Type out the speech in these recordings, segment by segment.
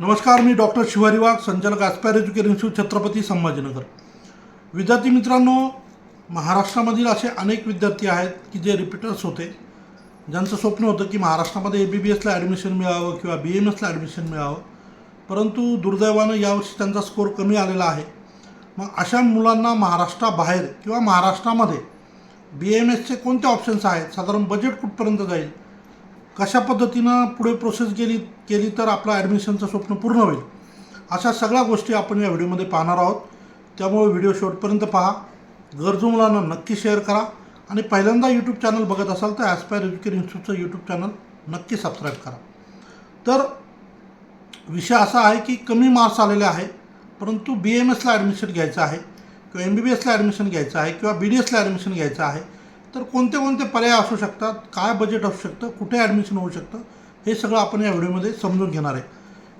नमस्कार मी डॉक्टर शिवारी वाघ संचालक Aspire Education Institute Chhatrapati Sambhajinagar. विद्यार्थी मित्रांनो महाराष्ट्रामधील असे अनेक विद्यार्थी आहेत की जे रिपीटर्स होते. ज्यांचं स्वप्न होतं की महाराष्ट्रामध्ये ए बी बी एसला ॲडमिशन मिळावं किंवा बी एम एसला ॲडमिशन मिळावं. परंतु दुर्दैवानं यावर्षी त्यांचा स्कोर कमी आलेला आहे. मग अशा मुलांना महाराष्ट्राबाहेर किंवा महाराष्ट्रामध्ये बी एम एसचे कोणते ऑप्शन्स आहेत? साधारण बजेट कुठपर्यंत जाईल? कशा पद्धतीनं पुढे प्रोसेस केली केली तर आपलं ॲडमिशनचं स्वप्न पूर्ण होईल? अशा सगळ्या गोष्टी आपण या व्हिडिओमध्ये पाहणार आहोत. त्यामुळे व्हिडिओ शेवटपर्यंत पहा. गरजू मुलांना नक्की शेअर करा. आणि पहिल्यांदा यूट्यूब चॅनल बघत असाल तर ॲस्पायर एज्युकेशन इन्स्टिट्यूटचं यूट्यूब चॅनल नक्की सबस्क्राईब करा. तर विषय असा आहे की कमी मार्क्स आलेले आहे परंतु बी एम एसला ॲडमिशन घ्यायचं आहे किंवा एम बी बी एसला ॲडमिशन घ्यायचं आहे किंवा बी डी एसला ॲडमिशन घ्यायचं आहे तर कोणते कोणते पर्याय असू शकतात काय बजेट असू शकतं कुठे ॲडमिशन होऊ शकतं हे सगळं आपण या व्हिडिओमध्ये समजून घेणार आहे.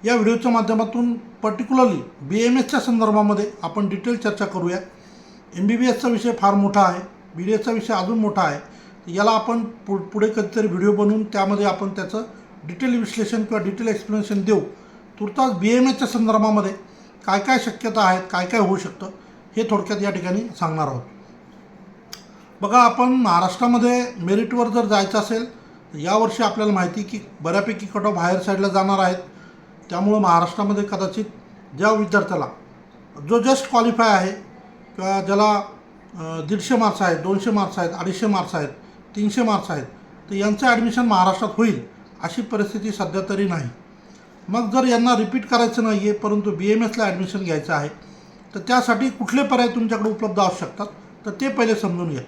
या व्हिडिओच्या माध्यमातून पर्टिक्युलरली बी एम एसच्या संदर्भामध्ये आपण डिटेल चर्चा करूया. एम बी बी एसचा विषय फार मोठा आहे बी डी एसचा विषय अजून मोठा आहे. याला आपण पु पुढे कधीतरी व्हिडिओ बनवून त्यामध्ये आपण त्याचं डिटेल विश्लेषण किंवा डिटेल एक्सप्लेनेशन देऊ. तुर्तास बी एम एसच्या संदर्भामध्ये काय काय शक्यता आहेत काय काय होऊ शकतं हे थोडक्यात या ठिकाणी सांगणार आहोत. बघा आपण महाराष्ट्रामध्ये मेरिटवर जर जायचं असेल तर यावर्षी आपल्याला माहिती की बऱ्यापैकी कट ऑफ बाहेर साईडला जाणार आहेत. त्यामुळं महाराष्ट्रामध्ये कदाचित ज्या विद्यार्थ्याला जो जस्ट क्वालिफाय आहे किंवा ज्याला दीडशे मार्क्स आहेत दोनशे मार्क्स आहेत अडीचशे मार्क्स आहेत तीनशे मार्क्स आहेत तर यांचं ॲडमिशन महाराष्ट्रात होईल अशी परिस्थिती सध्या तरी नाही. मग जर यांना रिपीट करायचं नाही आहे परंतु बी एम एसला ॲडमिशन घ्यायचं आहे तर त्यासाठी कुठले पर्याय तुमच्याकडे उपलब्ध असू शकतात तर ते पहिले समजून घ्या.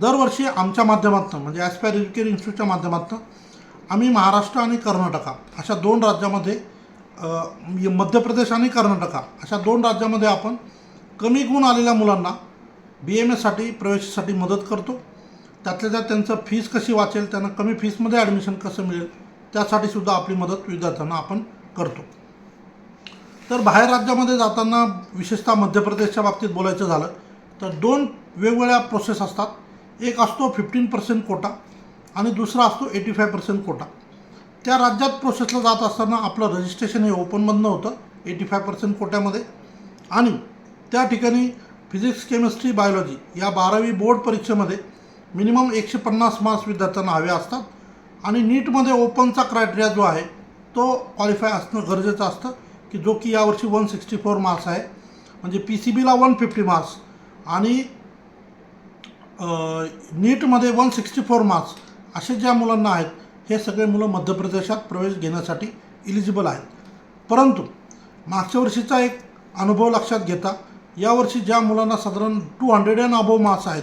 दरवर्षी आमच्या माध्यमातून म्हणजे ॲस्पायर एज्युकेशन इन्स्टिट्यूटच्या माध्यमातून आम्ही महाराष्ट्र आणि कर्नाटका अशा दोन राज्यामध्ये म्हणजे मध्य प्रदेश आणि कर्नाटका अशा दोन राज्यामध्ये आपण कमी गुण आलेल्या मुलांना बी एम एससाठी प्रवेशासाठी मदत करतो. त्यातल्या त्यात त्यांचं फीस कशी वाचेल त्यांना कमी फीसमध्ये ॲडमिशन कसं मिळेल त्यासाठी सुद्धा आपली मदत विद्यार्थ्यांना आपण करतो. तर बाहेर राज्यामध्ये जाताना विशेषतः मध्य प्रदेशच्या बाबतीत बोलायचं झालं तर दोन वेगवेगळ्या प्रोसेस असतात. एक असतो फिफ्टीन पर्सेंट कोटा आणि दुसरा असतो एटी फाय पर्सेंट कोटा. त्या राज्यात प्रोसेसला जात असताना आपलं रजिस्ट्रेशन हे ओपनमधनं होतं एटी फाय पर्सेंट कोट्यामध्ये. आणि त्या ठिकाणी फिजिक्स केमिस्ट्री बायोलॉजी या बारावी बोर्ड परीक्षेमध्ये मिनिमम एकशे पन्नास मार्क्स विद्यार्थ्यांना हवे असतात. आणि नीटमध्ये ओपनचा क्रायटेरिया जो आहे तो क्वालिफाय असणं गरजेचं असतं की जो की यावर्षी वन सिक्स्टी फोर मार्क्स आहे. म्हणजे पी सी बीला वन फिफ्टी मार्क्स आणि नीटमध्ये वन सिक्स्टी फोर मार्क्स असे ज्या मुलांना आहेत हे सगळे मुलं मध्य प्रदेशात प्रवेश घेण्यासाठी इलिजिबल आहेत. परंतु मागच्या वर्षीचा एक अनुभव लक्षात घेता यावर्षी ज्या मुलांना साधारण two hundred and above marks आहेत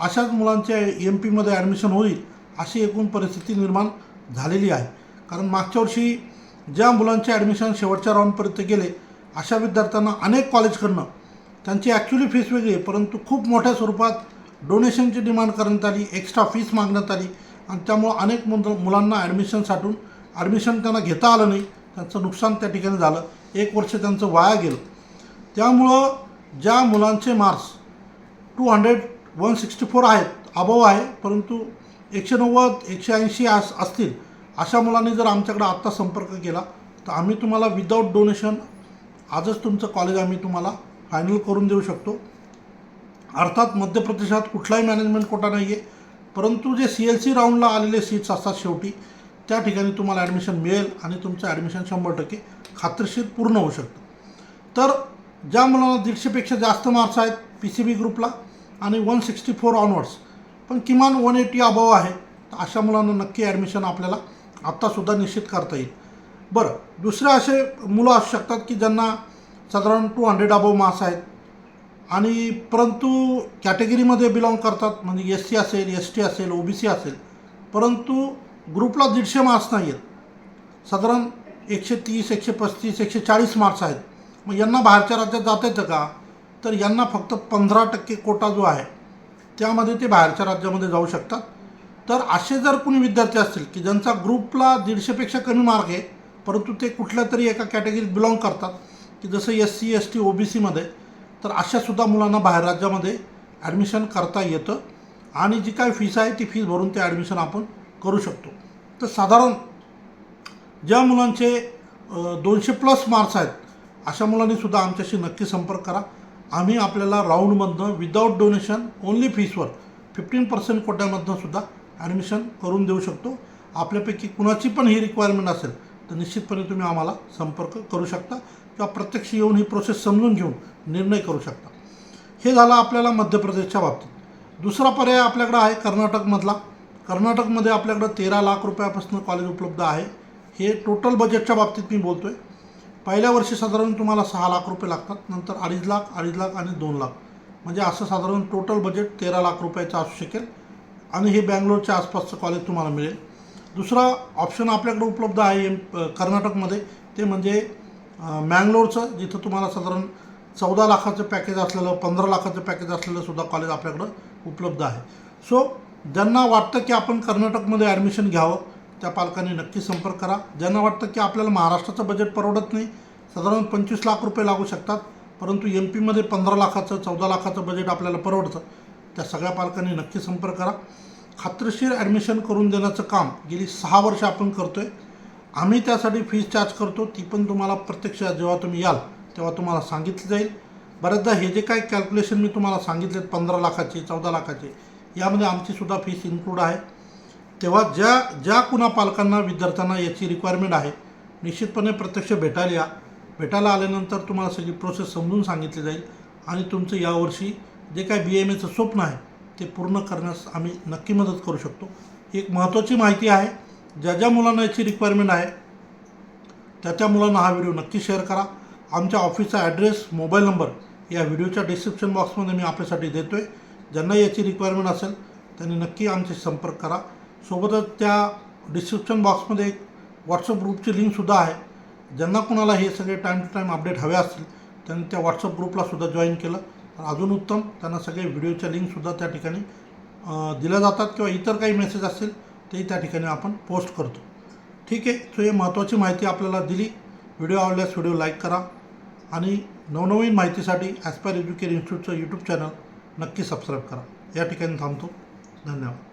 अशाच मुलांच्या एम पीमध्ये ॲडमिशन होईल अशी एकूण परिस्थिती निर्माण झालेली आहे. कारण मागच्या वर्षी ज्या मुलांचे ॲडमिशन शेवटच्या राऊंडपर्यंत गेले अशा विद्यार्थ्यांना अनेक कॉलेजकडनं त्यांची ॲक्च्युली फीस वेगळी आहे परंतु खूप मोठ्या स्वरूपात डोनेशनची डिमांड करण्यात आली एक्स्ट्रा फीस मागण्यात आली. आणि त्यामुळं अनेक मुल मुलांना ॲडमिशन साठून ॲडमिशन त्यांना घेता आलं नाही. त्यांचं नुकसान त्या ठिकाणी झालं. एक वर्ष त्यांचं वाया गेलं. त्यामुळं ज्या मुलांचे marks two hundred one sixty four आहेत अबव आहे परंतु एकशे नव्वद एकशे ऐंशी अस असतील अशा मुलांनी जर आमच्याकडे आत्ता संपर्क केला तर आम्ही तुम्हाला विदाऊट डोनेशन आजच तुमचं कॉलेज आम्ही तुम्हाला फायनल करून देऊ शकतो. अर्थात मध्य प्रदेशात कुठलाही मॅनेजमेंट कोटा नाही आहे परंतु जे सी एल सी राऊंडला आलेले सीट्स असतात शेवटी त्या ठिकाणी तुम्हाला ॲडमिशन मिळेल आणि तुमचं ॲडमिशन शंभर टक्के खात्रीशीर पूर्ण होऊ शकतं. तर ज्या मुलांना दीडशेपेक्षा जास्त मार्क्स आहेत पी सी बी ग्रुपला आणि वन सिक्स्टी फोर ऑनवर्ड्स पण किमान वन एटी अभाव आहे तर अशा मुलांना नक्की ॲडमिशन आपल्याला आत्तासुद्धा निश्चित करता येईल. बरं दुसरे असे मुलं असू शकतात की ज्यांना साधारण टू हंड्रेड अबव मार्क्स आहेत आणि परंतु कॅटेगरीमध्ये बिलॉंग करतात म्हणजे एस सी असेल एस टी असेल ओ बी सी असेल परंतु ग्रुपला दीडशे मार्क्स नाही आहेत. साधारण एकशे तीस एकशे पस्तीस एकशे चाळीस मार्क्स आहेत. मग यांना बाहेरच्या राज्यात जाता येतं का? तर यांना फक्त पंधरा टक्के कोटा जो आहे त्यामध्ये ते बाहेरच्या राज्यामध्ये जाऊ शकतात. तर असे जर कोणी विद्यार्थी असतील की ज्यांचा ग्रुपला दीडशेपेक्षा कमी मार्क आहे परंतु ते कुठल्या तरी एका कॅटेगरीत बिलॉंग करतात की जसं S C S T O B सीमध्ये तर अशासुद्धा मुलांना बाहेर राज्यामध्ये ॲडमिशन करता येतं. आणि जी काय फीस आहे ती फीस भरून ते ॲडमिशन आपण करू शकतो. तर साधारण ज्या मुलांचे दोनशे प्लस मार्क्स आहेत अशा मुलांनीसुद्धा आमच्याशी नक्की संपर्क करा. आम्ही आपल्याला राऊंडमधनं विदाऊट डोनेशन ओन्ली फीसवर फिफ्टीन पर्सेंट कोट्यामधनं सुद्धा ॲडमिशन करून देऊ शकतो. आपल्यापैकी कुणाची पण ही रिक्वायरमेंट असेल तर निश्चितपणे तुम्ही आम्हाला संपर्क करू शकता. किंवा प्रत्यक्ष येऊन ही प्रोसेस समजून घेऊन निर्णय करू शकता. हे झालं आपल्याला मध्य प्रदेशच्या बाबतीत. दुसरा पर्याय आपल्याकडं आहे कर्नाटकमधला. कर्नाटकमध्ये आपल्याकडं तेरा लाख रुपयापासून कॉलेज उपलब्ध आहे. हे टोटल बजेटच्या बाबतीत मी बोलतो आहे पहिल्या वर्षी साधारण तुम्हाला सहा लाख रुपये लागतात. नंतर अडीच लाख अडीच लाख आणि दोन लाख. म्हणजे असं साधारण टोटल बजेट तेरा लाख रुपयाचं असू शकेल. आणि हे बँगलोरच्या आसपासचं कॉलेज तुम्हाला मिळेल. दुसरा ऑप्शन आपल्याकडे उपलब्ध आहे एम कर्नाटकमध्ये. ते म्हणजे मँगलोरचं जिथं तुम्हाला साधारण चौदा लाखाचं पॅकेज असलेलं पंधरा लाखाचं पॅकेज असलेलं सुद्धा कॉलेज आपल्याकडं उपलब्ध आहे. सो ज्यांना वाटतं की आपण कर्नाटकमध्ये ॲडमिशन घ्यावं त्या पालकांनी नक्की संपर्क करा. ज्यांना वाटतं की आपल्याला महाराष्ट्राचं बजेट परवडत नाही साधारण पंचवीस लाख रुपये लागू शकतात परंतु एम पीमध्ये पंधरा लाखाचं चौदा लाखाचं बजेट आपल्याला परवडतं त्या सगळ्या पालकांनी नक्की संपर्क करा. खात्रीशीर ॲडमिशन करून देण्याचं काम गेली सहा वर्ष आपण करतो आहे आम्ही त्यासाठी फीस चार्ज करतो ती पण तुम्हाला प्रत्यक्ष जेव्हा तुम्ही याल तेव्हा तुम्हाला सांगितलं जाईल. बऱ्याचदा हे जे काही कॅल्क्युलेशन मी तुम्हाला सांगितलेत पंधरा लाखाचे चौदा लाखाचे यामध्ये आमचीसुद्धा फीस इन्क्लूड आहे. तेव्हा ज्या ज्या कुणा पालकांना विद्यार्थ्यांना याची रिक्वायरमेंट आहे निश्चितपणे प्रत्यक्ष भेटायला या. भेटायला आल्यानंतर तुम्हाला सगळी प्रोसेस समजून सांगितली जाईल आणि तुमचं यावर्षी जे काय बी एम एचं स्वप्न आहे ते पूर्ण करण्यास आम्ही नक्की मदत करू शकतो. एक महत्त्वाची माहिती आहे ज्या ज्या मुलांना याची रिक्वायरमेंट आहे त्या त्या मुलांना हा व्हिडिओ नक्की शेअर करा. आमच्या ऑफिसचा ॲड्रेस मोबाईल नंबर या व्हिडिओच्या डिस्क्रिप्शन बॉक्समध्ये मी आपल्यासाठी देतो आहे ज्यांना याची रिक्वायरमेंट असेल त्यांनी नक्की आमचे संपर्क करा. सोबतच त्या डिस्क्रिप्शन बॉक्समध्ये एक व्हॉट्सअप ग्रुपची लिंकसुद्धा आहे. ज्यांना कोणाला हे सगळे टाईम टू टाईम अपडेट हवे असतील त्यांनी त्या व्हॉट्सअप ग्रुपलासुद्धा जॉईन केलं. तर अजून उत्तम त्यांना सगळे व्हिडिओच्या लिंकसुद्धा त्या ठिकाणी दिल्या जातात किंवा इतर काही मेसेज असतील तेही त्या ठिकाणी आपण पोस्ट करतो. ठीक आहे? सो हे महत्त्वाची माहिती आपल्याला दिली. व्हिडिओ आवडल्यास व्हिडिओ लाईक करा. आणि नवनवीन माहितीसाठी ॲस्पायर एज्युकेशन इन्स्टिट्यूटचं यूट्यूब चॅनल नक्की सबस्क्राईब करा. या ठिकाणी थांबतो. धन्यवाद.